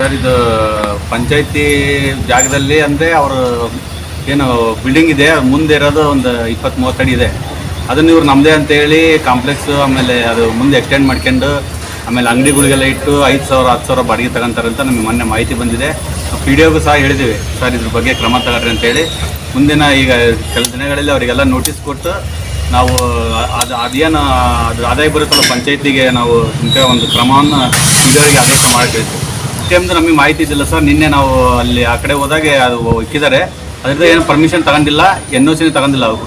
Sir, ಇದು ಪಂಚಾಯತಿ ಜಾಗದಲ್ಲಿ ಅಂದರೆ ಅವರು ಏನು ಬಿಲ್ಡಿಂಗ್ ಇದೆ ಮುಂದೆ ಇರೋದು ಒಂದು ಇಪ್ಪತ್ತು ಮೂವತ್ತು ಅಡಿ ಇದೆ. ಅದನ್ನು ಇವ್ರು ನಮ್ಮದೇ ಅಂತ ಹೇಳಿ ಕಾಂಪ್ಲೆಕ್ಸ್ ಆಮೇಲೆ ಅದು ಮುಂದೆ ಎಕ್ಸ್ಟೆಂಡ್ ಮಾಡ್ಕೊಂಡು, ಆಮೇಲೆ ಅಂಗಡಿಗಳಿಗೆಲ್ಲ ಇಟ್ಟು ಐದು ಸಾವಿರ, ಹತ್ತು ಸಾವಿರ ಬಾಡಿಗೆ ತಗೊಂತಾರಂತ ನಮಗೆ ಮೊನ್ನೆ ಮಾಹಿತಿ ಬಂದಿದೆ. ಪಿ ಡಿ ಒಗೂ ಸಹ ಹೇಳಿದ್ದೀವಿ. ಸರ್, ಇದ್ರ ಬಗ್ಗೆ ಕ್ರಮ ತಗೊಳ್ರಿ ಅಂತೇಳಿ ಮುಂದಿನ ಈಗ ಕೆಲ ದಿನಗಳಲ್ಲಿ ಅವರಿಗೆಲ್ಲ ನೋಟಿಸ್ ಕೊಟ್ಟು ನಾವು ಅದು ಅದೇನು ಅದು ಆದಾಯ ಬರುತ್ತಲ್ಲ ಪಂಚಾಯತಿಗೆ, ನಾವು ಇಂಥ ಒಂದು ಕ್ರಮವನ್ನು ಇದರಿಗೆ ಆದೇಶ ಮಾಡಕ್ಕೆ ಟೈಮ್ದು ನಮಗೆ ಮಾಹಿತಿ ಇದ್ದಿಲ್ಲ ಸರ್. ನಿನ್ನೆ ನಾವು ಅಲ್ಲಿ ಆ ಕಡೆ ಹೋದಾಗ ಅದು ಇಕ್ಕಿದ್ದಾರೆ. ಅದರಿಂದ ಏನು ಪರ್ಮಿಷನ್ ತಗೊಂಡಿಲ್ಲ. ಎನ್ ಒ ಸಿನೂ ತಗೊಂಡಿಲ್ಲ ಅವರು.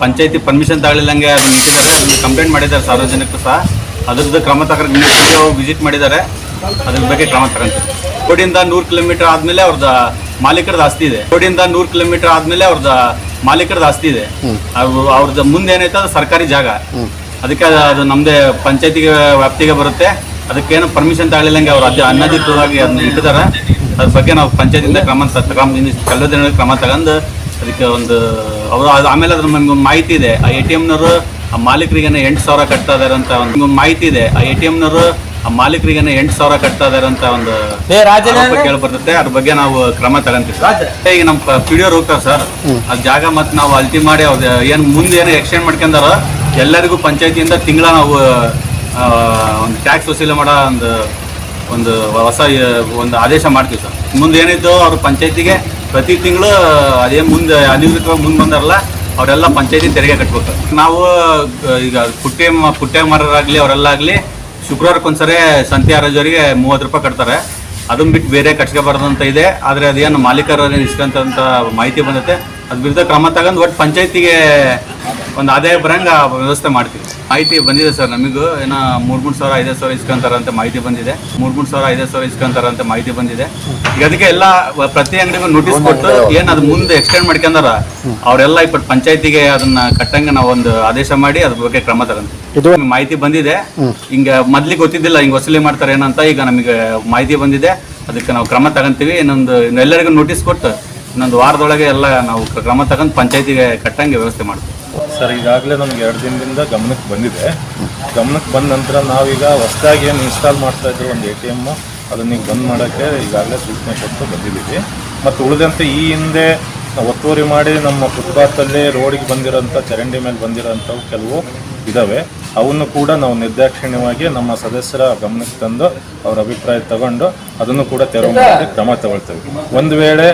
ಪಂಚಾಯತಿ ಪರ್ಮಿಷನ್ ತಗೊಳ್ಳಿಲ್ಲಂಗೆ ಅದು ಇಟ್ಟಿದ್ದಾರೆ ಅದನ್ನು ಕಂಪ್ಲೇಂಟ್ ಮಾಡಿದ್ದಾರೆ ಸಾರ್ವಜನಿಕರು ಸಹ. ಅದ್ರದ್ದು ಕ್ರಮ ತಗೊಂಡು ವಿಸಿಟ್ ಮಾಡಿದ್ದಾರೆ. ಅದ್ರ ಬಗ್ಗೆ ಕ್ರಮ ತಗೊಂತೀವಿ. ಕೋಡಿಯಿಂದ ನೂರು ಕಿಲೋಮೀಟರ್ ಆದಮೇಲೆ ಅವ್ರದ್ದು ಮಾಲೀಕರದ ಆಸ್ತಿ ಇದೆ. ಕೋಡಿಯಿಂದ ನೂರು ಕಿಲೋಮೀಟರ್ ಆದಮೇಲೆ ಅವ್ರದ್ದು ಮಾಲೀಕರದ ಆಸ್ತಿ ಇದೆ. ಅವ್ರು ಅವ್ರದ್ದು ಮುಂದೆ ಏನೈತೆ ಅದು ಸರ್ಕಾರಿ ಜಾಗ. ಅದಕ್ಕೆ ಅದು- ಅದು ನಮ್ಮದೇ ಪಂಚಾಯತಿಗೆ ವ್ಯಾಪ್ತಿಗೆ ಬರುತ್ತೆ. ಅದಕ್ಕೇನು ಪರ್ಮಿಷನ್ ತಗೊಳ್ಳಿಲ್ಲಂಗೆ ಅವ್ರು ಅದೇ ಅನಧಿಕೃತವಾಗಿ ಅದನ್ನ ಇಟ್ಟಿದ್ದಾರೆ ಅದ್ರ ಬಗ್ಗೆ ನಾವು ಪಂಚಾಯತಿಂದ ಕ್ರಮ ತ- ಕ್ರಮ ತಗೊಂಡು ಅದಕ್ಕೆ ಒಂದು ಅವರು ಅದು ಆಮೇಲೆ ಅದ್ರ ನಮ್ಗೆ ಮಾಹಿತಿ ಇದೆ. ಆ ಎ ಟಿ ಎಮ್ನವರು ಆ ಮಾಲೀಕರಿಗೇನೆ ಎಂಟು ಸಾವಿರ ಕಟ್ತಾ ಇದಾರೆ ಅಂತ ಒಂದು ಮಾಹಿತಿ ಇದೆ. ಆ ಎ ಟಿ ಎಮ್ನವರು ಆ ಮಾಲೀಕರಿಗೇನೆ ಎಂಟು ಸಾವಿರ ಕಟ್ತಾ ಇದಾರೆ ಅಂತ ಒಂದು ಕೇಳಿ ಬರ್ತದೆ ಅದ್ರ ಬಗ್ಗೆ ನಾವು ಕ್ರಮ ತಗೊಂತೀವಿ ಸರ್. ಈಗ ನಮ್ಮ ಪಿಡಿಯೋರ್ ಹೋಗ್ತಾರೆ ಸರ್. ಆ ಜಾಗ ಮತ್ತೆ ನಾವು ಅಲ್ಟಿ ಮಾಡಿ ಅವ್ರು ಏನು ಮುಂದೆ ಏನು ಎಕ್ಸ್ಟೆಂಡ್ ಮಾಡ್ಕೊಂಡಾರ ಎಲ್ಲರಿಗೂ ಪಂಚಾಯತಿಯಿಂದ ತಿಂಗಳ ನಾವು ಒಂದು ಟ್ಯಾಕ್ಸ್ ವಸೂಲಿ ಮಾಡೋ ಒಂದು ಒಂದು ಹೊಸ, ಒಂದು ಆದೇಶ ಮಾಡ್ತೀವಿ ಸರ್. ಮುಂದೆ ಏನಿತ್ತು ಅವರು ಪಂಚಾಯತಿಗೆ ಪ್ರತಿ ತಿಂಗಳು ಅದೇ ಮುಂದೆ ಅಧಿಕೃತವಾಗಿ ಮುಂದೆ ಬಂದಾರಲ್ಲ, ಅವರೆಲ್ಲ ಪಂಚಾಯತಿ ತೆರಿಗೆ ಕಟ್ಬೇಕು. ನಾವು, ಈಗ ಪುಟ್ಟೆ ಪುಟ್ಟೆ ಮಾರರಾಗಲಿ ಅವರೆಲ್ಲ ಆಗಲಿ ಶುಕ್ರವಾರಕ್ಕೊಂದ್ಸರಿ ಸಂತೆ ಆರೋಜರಿಗೆ ಮೂವತ್ತು ರೂಪಾಯಿ ಕಟ್ತಾರೆ. ಅದನ್ನು ಬಿಟ್ಟು ಬೇರೆ ಕಟ್ಸ್ಕೋಬಾರ್ದು ಅಂತ ಇದೆ. ಆದರೆ ಅದೇನು ಮಾಲೀಕರ ಇಷ್ಟಂತ ಮಾಹಿತಿ ಬಂದೈತೆ. ಅದ್ರ ವಿರುದ್ಧ ಕ್ರಮ ತಗೊಂಡು ಒಟ್ಟು ಪಂಚಾಯತಿಗೆ ಒಂದು ಆದಾಯ ಬರಂಗ ವ್ಯವಸ್ಥೆ ಮಾಡ್ತೀವಿ. ಮಾಹಿತಿ ಬಂದಿದೆ ಸರ್ ನಮಗೂ. ಏನೋ ಮೂರು ಮೂರು ಸಾವಿರ ಐದು ಸಾವಿರ ಇಸ್ಕೊಂತಾರ ಅಂತ ಮಾಹಿತಿ ಬಂದಿದೆ. ಮೂರು ಮೂರು ಸಾವಿರ ಐದು ಸಾವಿರ ಇಸ್ಕೊಂತಾರ ಅಂತ ಮಾಹಿತಿ ಬಂದಿದೆ. ಈಗ ಅದಕ್ಕೆ ಎಲ್ಲ ಪ್ರತಿ ಅಂಗಡಿಗೂ ನೋಟಿಸ್ ಕೊಟ್ಟು ಏನು ಅದು ಮುಂದೆ ಎಕ್ಸ್ಟೆಂಡ್ ಮಾಡ್ಕೊಂಡಾರ ಅವರೆಲ್ಲ ಇಪ್ಪತ್ತು ಪಂಚಾಯತಿಗೆ ಅದನ್ನ ಕಟ್ಟಂಗೆ ನಾವು ಒಂದು ಆದೇಶ ಮಾಡಿ ಅದ್ರ ಬಗ್ಗೆ ಕ್ರಮ ತಗೊಂತೀವಿ ಇದು ಮಾಹಿತಿ ಬಂದಿದೆ. ಹಿಂಗ ಮೊದ್ಲಿಗೆ ಗೊತ್ತಿದ್ದಿಲ್ಲ ಹಿಂಗ್ ವಸೂಲಿ ಮಾಡ್ತಾರೆ ಏನಂತ ಈಗ ನಮಗೆ ಮಾಹಿತಿ ಬಂದಿದೆ. ಅದಕ್ಕೆ ನಾವು ಕ್ರಮ ತಗೊಂತೀವಿ. ಇನ್ನೊಂದು ಇನ್ನು ಎಲ್ಲರಿಗೂ ನೋಟಿಸ್ ಕೊಟ್ಟು ಇನ್ನೊಂದು ವಾರದೊಳಗೆ ಎಲ್ಲ ನಾವು ಕ್ರಮ ತಗೊಂಡು ಪಂಚಾಯತಿಗೆ ಕಟ್ಟಂಗೆ ವ್ಯವಸ್ಥೆ ಮಾಡ್ತೀವಿ. ಸರ್ ಈಗಾಗಲೇ ನಮ್ಗೆ ಎರಡು ದಿನದಿಂದ ಗಮನಕ್ಕೆ ಬಂದಿದೆ. ಗಮನಕ್ಕೆ ಬಂದ ನಂತರ ನಾವೀಗ ಹೊಸದಾಗಿ ಏನು ಇನ್ಸ್ಟಾಲ್ ಮಾಡ್ತಾ ಇದ್ರು ಒಂದು ಎ ಟಿ ಎಮ್ಮು ಅದನ್ನ ಈಗ ಬಂದ್ ಮಾಡೋಕ್ಕೆ ಈಗಾಗಲೇ ಸೂಚನೆ ಕೊಟ್ಟು ಬಂದಿದ್ದೀವಿ. ಮತ್ತು ಉಳಿದಂತೆ ಈ ಹಿಂದೆ ಒತ್ತುವರಿ ಮಾಡಿ ನಮ್ಮ ಫುಟ್ಪಾತಲ್ಲಿ ರೋಡಿಗೆ ಬಂದಿರೋಂಥ ಚರಂಡಿ ಮೇಲೆ ಬಂದಿರೋಂಥವು ಕೆಲವು ಇದ್ದಾವೆ ಅವನ್ನು ಕೂಡ ನಾವು ನಿರ್ದಾಕ್ಷಿಣ್ಯವಾಗಿ ನಮ್ಮ ಸದಸ್ಯರ ಗಮನಕ್ಕೆ ತಂದು ಅವರ ಅಭಿಪ್ರಾಯ ತಗೊಂಡು ಅದನ್ನು ಕೂಡ ತೆರವು ಮಾಡಿ ಕ್ರಮ ತಗೊಳ್ತೇವೆ. ಒಂದು ವೇಳೆ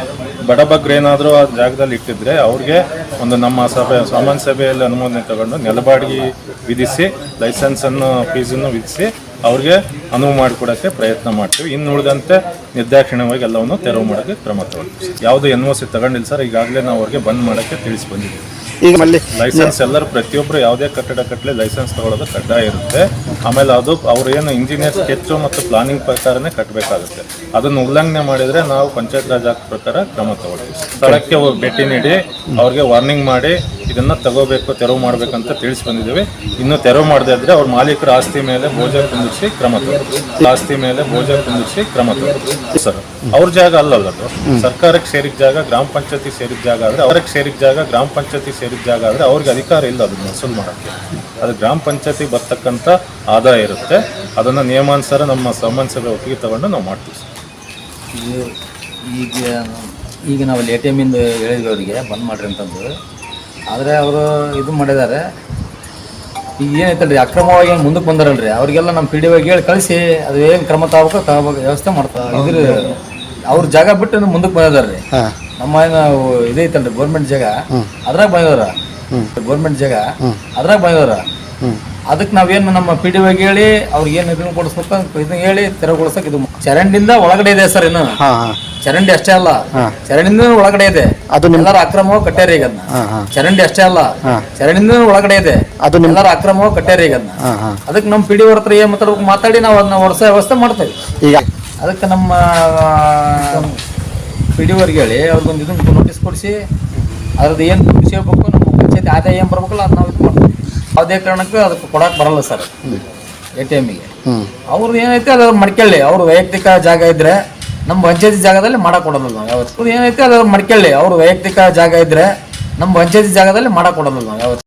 ಬಡಬಗ್ರು ಏನಾದರೂ ಆ ಜಾಗದಲ್ಲಿ ಇಟ್ಟಿದ್ರೆ ಅವ್ರಿಗೆ ಒಂದು ನಮ್ಮ ಸಭೆ, ಸಾಮಾನ್ಯ ಸಭೆಯಲ್ಲಿ ಅನುಮೋದನೆ ತಗೊಂಡು ನೆಲಬಾಡಿಗೆ ವಿಧಿಸಿ ಲೈಸೆನ್ಸನ್ನು ಫೀಸನ್ನು ವಿಧಿಸಿ ಅವ್ರಿಗೆ ಅನುವು ಮಾಡಿಕೊಡೋಕ್ಕೆ ಪ್ರಯತ್ನ ಮಾಡ್ತೀವಿ. ಇನ್ನು ಉಳಿದಂತೆ ನಿರ್ದಾಕ್ಷಿಣ್ಯವಾಗಿ ಎಲ್ಲವನ್ನು ತೆರವು ಮಾಡೋಕ್ಕೆ ಕ್ರಮ ತಗೊಳ್ತೀವಿ ಯಾವುದು ಎನ್ ಒ ಸಿ ತಗೊಂಡಿಲ್ಲ ಸರ್, ಈಗಾಗಲೇ ನಾವು ಅವ್ರಿಗೆ ಬಂದ್ ಮಾಡೋಕ್ಕೆ ತಿಳಿಸಿ ಬಂದಿದ್ದೀವಿ. ಈಗ ಲೈಸೆನ್ಸ್ ಎಲ್ಲರೂ ಪ್ರತಿಯೊಬ್ಬರು ಯಾವುದೇ ಕಟ್ಟಡ ಕಟ್ಟಲಿ ಲೈಸೆನ್ಸ್ ತಗೊಳ್ಳೋದು ಕಡ್ಡಾಯ ಇರುತ್ತೆ. ಆಮೇಲೆ ಅದು ಅವ್ರು ಏನು ಇಂಜಿನಿಯರ್ ಸ್ಕೆಚ್ ಮತ್ತು ಪ್ಲಾನಿಂಗ್ ಪ್ರಕಾರನೇ ಕಟ್ಟಬೇಕಾಗುತ್ತೆ ಅದನ್ನು ಉಲ್ಲಂಘನೆ ಮಾಡಿದ್ರೆ ನಾವು ಪಂಚಾಯತ್ ರಾಜ್ ಪ್ರಕಾರ ಕ್ರಮ ತಗೊಳ್ತೀವಿ. ಸ್ಥಳಕ್ಕೆ ಭೇಟಿ ನೀಡಿ, ಅವ್ರಿಗೆ ವಾರ್ನಿಂಗ್ ಮಾಡಿ ಇದನ್ನ ತಗೋಬೇಕು, ತೆರವು ಮಾಡಬೇಕಂತ ತಿಳಿಸಿ ಬಂದಿದ್ದೀವಿ. ಇನ್ನು ತೆರವು ಮಾಡದೇ ಇದ್ದರೆ ಅವ್ರ ಮಾಲೀಕರ ಆಸ್ತಿ ಮೇಲೆ ಬೋಜ ಕುಂದಿಸಿ ಕ್ರಮ ಆಸ್ತಿ ಮೇಲೆ ಬೋಜ ಕುಂದಿಸಿ ಕ್ರಮ ಸರ್, ಅವ್ರ ಜಾಗ ಅಲ್ಲಲ್ಲ ಅದು. ಸರ್ಕಾರಕ್ಕೆ ಸೇರಿದ ಜಾಗ, ಗ್ರಾಮ ಪಂಚಾಯತಿ ಸೇರಿದ ಜಾಗ ಆದರೆ ಅವ್ರಿಗೆ ಸೇರಿದ ಜಾಗ, ಗ್ರಾಮ ಪಂಚಾಯತಿ ಸೇರಿದ ಜಾಗ ಆದರೆ ಅವ್ರಿಗೆ ಅಧಿಕಾರ ಇಲ್ಲ ಅದನ್ನ ವಸೂಲು ಮಾಡೋಕ್ಕೆ. ಅದು ಗ್ರಾಮ ಪಂಚಾಯತಿ ಬರ್ತಕ್ಕಂಥ ಆದಾಯ ಇರುತ್ತೆ. ಅದನ್ನು ನಿಯಮಾನುಸಾರ ನಮ್ಮ ಸಭೆ ಒಪ್ಪಿಗೆ ತಗೊಂಡು ನಾವು ಮಾಡ್ತೀವಿ ಸರ್. ಈಗ ಈಗ ನಾವು ಎ ಟಿ ಎಮ್ಮಿಂದ ಹೇಳಿದ್ವಿ ಅವರಿಗೆ ಬಂದ್ ಮಾಡ್ರಿ ಅಂತಂದು ಆದರೆ ಅವರು ಇದು ಮಾಡಿದ್ದಾರೆ. ಈಗ ಏನೈತಲ್ರಿ ಅಕ್ರಮವಾಗಿ ಏನು ಮುಂದಕ್ಕೆ ಬಂದಾರಲ್ರಿ? ಅವ್ರಿಗೆಲ್ಲ ನಮ್ಮ ಪಿ ಡಿ ಒಗೆ ಹೇಳಿ ಕಳಿಸಿ ಅದು ಏನು ಕ್ರಮ ತಗೋಬೇಕು ತಗೋಬೇಕು ವ್ಯವಸ್ಥೆ ಮಾಡ್ತಾರೆ ಇದ್ರ ಅವ್ರ ಜಾಗ ಬಿಟ್ಟು ಮುಂದಕ್ಕೆ ಬಂದಿದ್ದಾರೆ ರೀ. ನಮ್ಮ ಏನು ಇದೈತಲ್ರಿ ಗೌರ್ಮೆಂಟ್ ಜಾಗ. ಅದ್ರಾಗ ಬಂದವ್ರ ಗೌರ್ಮೆಂಟ್ ಜಾಗ. ಅದ್ರಾಗ ಬಂದವ್ರ ಅದಕ್ಕೆ ನಾವೇನು ನಮ್ಮ ಪಿ ಡಿ ಹೇಳಿ ಅವ್ರಿಗೆ ಏನು ಇದನ್ನ ಕೊಡಿಸ್ಬೇಕು ಇದನ್ನ ಹೇಳಿ ತೆರವುಗೊಳಿಸಕ್ ಇದು ಚರಂಡಿಂದ ಒಳಗಡೆ ಇದೆ ಸರ್ ಇನ್ನು. ಚರಂಡಿ ಅಷ್ಟೇ ಅಲ್ಲ. ಚರಂಡಿಂದ ಒಳಗಡೆ ಇದೆ. ಅದು ಎಲ್ಲರ ಅಕ್ರಮವಾಗಿ ಕಟ್ಟ್ಯಾರ ಈಗ ಚರಂಡಿ ಅಷ್ಟೇ ಅಲ್ಲ. ಚರಂಡಿಂದ ಒಳಗಡೆ ಇದೆ. ಅದು ಎಲ್ಲರ ಅಕ್ರಮವಾಗಿ ಕಟ್ಟ್ಯಾರ ಈಗ ಅದಕ್ಕೆ ನಮ್ಮ ಪಿ ಡಿ ಹತ್ರ ಏನ್ ಮಾತಾಡ್ಬೇಕು ಮಾತಾಡಿ ನಾವು ಅದನ್ನ ವರ್ಷ ವ್ಯವಸ್ಥೆ ಮಾಡ್ತೇವೆ. ಈಗ ಅದಕ್ಕೆ ನಮ್ಮ ಪಿ ಡಿ ಓರ್ಗೆ ಹೇಳಿ ಅವ್ರಿಗೊಂದು ಇದನ್ನ ನೋಟಿಸ್ ಕೊಡಿಸಿ ಅದ್ರದ್ದು ಏನು ಖುಷಿ ಹೇಳ್ಬೇಕು ನಮ್ಮ ಪಂಚಾಯತಿ ಆದಾಯ ಏನು ಬರ್ಬೇಕಲ್ಲ ಅದು ನಾವು ಇದು ಮಾಡ್ತೀವಿ ಯಾವುದೇ ಕಾರಣಕ್ಕೂ ಅದಕ್ಕೆ ಕೊಡಕ್ಕೆ ಬರಲ್ಲ ಸರ್. ಎ ಟಿ ಎಮ್ಗೆ ಅವ್ರದ್ದು ಏನೈತೆ ಅದು ಮಡ್ಕೊಳ್ಳಿ ಅವ್ರ ವೈಯಕ್ತಿಕ ಜಾಗ ಇದ್ರೆ ನಮ್ಮ ಪಂಚಾಯತಿ ಜಾಗದಲ್ಲಿ ಮಾಡಕ್ಕೆ ಕೊಡೋದಿಲ್ಲ ನಾವು ಯಾವತ್ತು. ಏನೈತೆ ಅದು ಮಡ್ಕೊಳ್ಳಿ ಅವ್ರ ವೈಯಕ್ತಿಕ ಜಾಗ ಇದ್ರೆ ನಮ್ಮ ಪಂಚಾಯತಿ ಜಾಗದಲ್ಲಿ ಮಾಡಕ್ಕೆ ಕೊಡೋದಿಲ್ಲ ನಾವು ಯಾವತ್ತು.